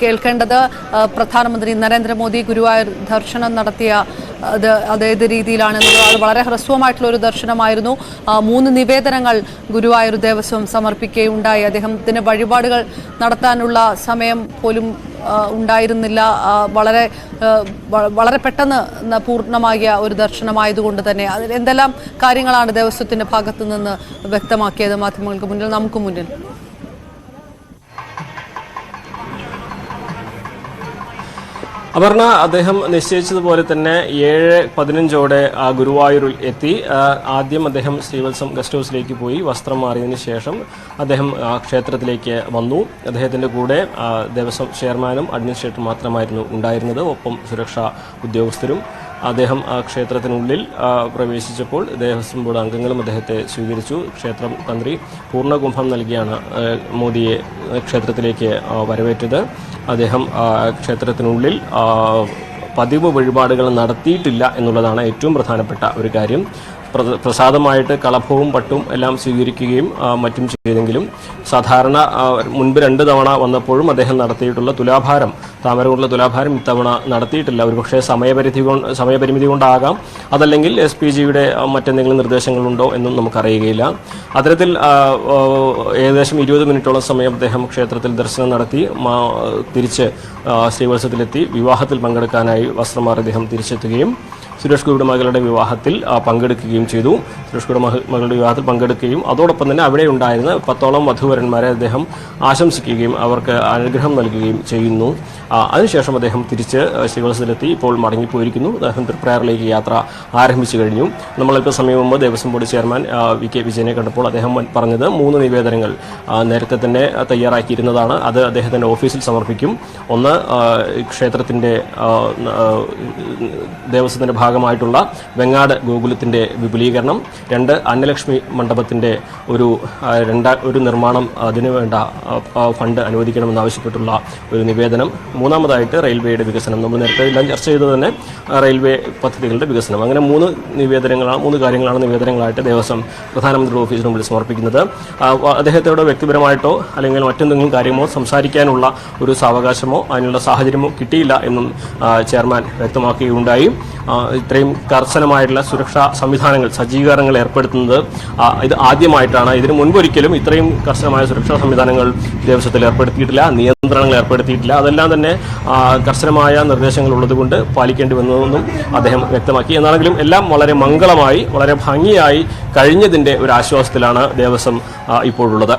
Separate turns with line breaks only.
കേൾക്കേണ്ടത് പ്രധാനമന്ത്രി നരേന്ദ്രമോദി ഗുരുവായൂർ ദർശനം നടത്തിയ അത് അതേത് രീതിയിലാണെന്നുള്ളത് അത് വളരെ ഹ്രസ്വമായിട്ടുള്ള ഒരു ദർശനമായിരുന്നു. മൂന്ന് നിവേദനങ്ങൾ ഗുരുവായൂർ ദേവസ്വം സമർപ്പിക്കുകയുണ്ടായി. അദ്ദേഹത്തിന് വഴിപാടുകൾ നടത്താനുള്ള സമയം പോലും ഉണ്ടായിരുന്നില്ല. വളരെ വളരെ പെട്ടെന്ന് പൂർണമായ ഒരു ദർശനമായതുകൊണ്ട് തന്നെ. അതിൽ എന്തെല്ലാം കാര്യങ്ങളാണ് ദേവസ്വത്തിന്റെ ഭാഗത്തു നിന്ന് വ്യക്തമാക്കിയത്? മാധ്യമങ്ങൾക്ക് മുന്നിൽ നമുക്ക് മുന്നിൽ.
അപർണ അദ്ദേഹം നിശ്ചയിച്ചതുപോലെ തന്നെ ഏഴ് പതിനഞ്ചോടെ ആ ഗുരുവായൂരിൽ എത്തി. ആദ്യം അദ്ദേഹം ശ്രീവത്സം ഗസ്റ്റ് ഹൗസിലേക്ക് പോയി വസ്ത്രം മാറിയതിനു ശേഷം അദ്ദേഹം ആ, ക്ഷേത്രത്തിലേക്ക് വന്നു. അദ്ദേഹത്തിന്റെ കൂടെ ദേവസ്വം ചെയർമാനും അഡ്മിനിസ്ട്രേറ്റർ മാത്രമായിരുന്നു ഉണ്ടായിരുന്നത്. ഒപ്പം സുരക്ഷാ ഉദ്യോഗസ്ഥരും അദ്ദേഹം ആ ക്ഷേത്രത്തിനുള്ളിൽ പ്രവേശിച്ചപ്പോൾ ദേവസ്വം ബോർഡ് അംഗങ്ങളും അദ്ദേഹത്തെ സ്വീകരിച്ചു. ക്ഷേത്രം തന്ത്രി പൂർണകുംഭം നൽകിയാണ് മോദിയെ ക്ഷേത്രത്തിലേക്ക് വരവേറ്റത്. അദ്ദേഹം ക്ഷേത്രത്തിനുള്ളിൽ പതിവ് വഴിപാടുകൾ നടത്തിയിട്ടില്ല എന്നുള്ളതാണ് ഏറ്റവും പ്രധാനപ്പെട്ട ഒരു കാര്യം. പ്രസാദമായിട്ട് കളഭവും പട്ടും എല്ലാം സ്വീകരിക്കുകയും മറ്റും ചെയ്തെങ്കിലും സാധാരണ മുൻപ് രണ്ട് തവണ വന്നപ്പോഴും അദ്ദേഹം നടത്തിയിട്ടുള്ള തുലാഭാരം താമരകൊണ്ടുള്ള തുലാഭാരം ഇത്തവണ നടത്തിയിട്ടില്ല. ഒരുപക്ഷെ സമയപരിധി കൊണ്ട് സമയപരിമിതി കൊണ്ടാകാം. അതല്ലെങ്കിൽ എസ് പി ജിയുടെ മറ്റെന്തെങ്കിലും നിർദ്ദേശങ്ങളുണ്ടോ എന്നും നമുക്കറിയുകയില്ല. അത്തരത്തിൽ ഏകദേശം ഇരുപത് മിനിറ്റോളം സമയം അദ്ദേഹം ക്ഷേത്രത്തിൽ ദർശനം നടത്തി തിരിച്ച് ശ്രീവത്സത്തിലെത്തി വിവാഹത്തിൽ പങ്കെടുക്കാനായി വസ്ത്രമാർ അദ്ദേഹം തിരിച്ചെത്തുകയും സുരേഷ് ഗോപിയുടെ മകളുടെ വിവാഹത്തിൽ പങ്കെടുക്കുകയും ചെയ്തു. സുരേഷ് ഗോപിയുടെ മകളുടെ വിവാഹത്തിൽ പങ്കെടുക്കുകയും അതോടൊപ്പം തന്നെ അവിടെ ഉണ്ടായിരുന്ന പത്തോളം വധുവരന്മാരെ അദ്ദേഹം ആശംസിക്കുകയും അവർക്ക് അനുഗ്രഹം നൽകുകയും ചെയ്യുന്നു. അതിനുശേഷം അദ്ദേഹം തിരിച്ച് ശ്രീവത്സത്തിലെത്തി ഇപ്പോൾ മടങ്ങിപ്പോയിരിക്കുന്നു. അദ്ദേഹം തൃപ്രയാറിലേക്ക് യാത്ര ആരംഭിച്ചു കഴിഞ്ഞു. നമ്മളിപ്പോൾ സമയം മുമ്പ് Devaswom board chairman V K വിജയനെ കണ്ടപ്പോൾ അദ്ദേഹം പറഞ്ഞത് മൂന്ന് നിവേദനങ്ങൾ നേരത്തെ തന്നെ തയ്യാറാക്കിയിരുന്നതാണ്. അത് അദ്ദേഹത്തിന്റെ ഓഫീസിൽ സമർപ്പിക്കും. ഒന്ന് ക്ഷേത്രത്തിന്റെ ദേവസ്വത്തിന്റെ ദേവസ്വത്തിന്റെ ഭാഗമായിട്ടുള്ള വെങ്ങാട് ഗോകുലത്തിന്റെ വിപുലീകരണം രണ്ട് അന്നലക്ഷ്മി മണ്ഡപത്തിന്റെ ഒരു രണ്ടാ ഒരു നിർമ്മാണം അതിനു വേണ്ട ഫണ്ട് അനുവദിക്കണമെന്നാവശ്യപ്പെട്ടുള്ള ഒരു നിവേദനം. മൂന്നാമതായിട്ട് റെയിൽവേയുടെ വികസനം. നമ്മൾ നേരത്തെ എല്ലാം ചർച്ച ചെയ്തത് തന്നെ റെയിൽവേ പദ്ധതികളുടെ വികസനം. അങ്ങനെ മൂന്ന് നിവേദനങ്ങളാണ് മൂന്ന് കാര്യങ്ങളാണ് നിവേദനങ്ങളായിട്ട് ദേവസ്വം പ്രധാനമന്ത്രിയുടെ ഓഫീസിന് മുമ്പിൽ സമർപ്പിക്കുന്നത്. അദ്ദേഹത്തോട് വ്യക്തിപരമായിട്ടോ അല്ലെങ്കിൽ മറ്റെന്തെങ്കിലും കാര്യമോ സംസാരിക്കാനുള്ള ഒരു സാവകാശമോ അതിനുള്ള സാഹചര്യമോ കിട്ടിയില്ല എന്നും ചെയർമാൻ വ്യക്തമാക്കുകയുണ്ടായി. ഇത്രയും കർശനമായിട്ടുള്ള സുരക്ഷാ സംവിധാനങ്ങൾ സജ്ജീകരണങ്ങൾ ഏർപ്പെടുത്തുന്നത് ഇത് ആദ്യമായിട്ടാണ്. ഇതിനു മുൻപൊരിക്കലും ഇത്രയും കർശനമായ സുരക്ഷാ സംവിധാനങ്ങൾ ദേവസ്വത്തിൽ ഏർപ്പെടുത്തിയിട്ടില്ല നിയന്ത്രണങ്ങൾ ഏർപ്പെടുത്തിയിട്ടില്ല. അതെല്ലാം തന്നെ കർശനമായ നിർദ്ദേശങ്ങൾ ഉള്ളതുകൊണ്ട് പാലിക്കേണ്ടി വന്നതെന്നും അദ്ദേഹം വ്യക്തമാക്കി. എന്നാണെങ്കിലും എല്ലാം വളരെ മംഗളമായി വളരെ ഭംഗിയായി കഴിഞ്ഞതിന്റെ ഒരു ആശ്വാസത്തിലാണ് ദേവസ്വം ഇപ്പോഴുള്ളത്.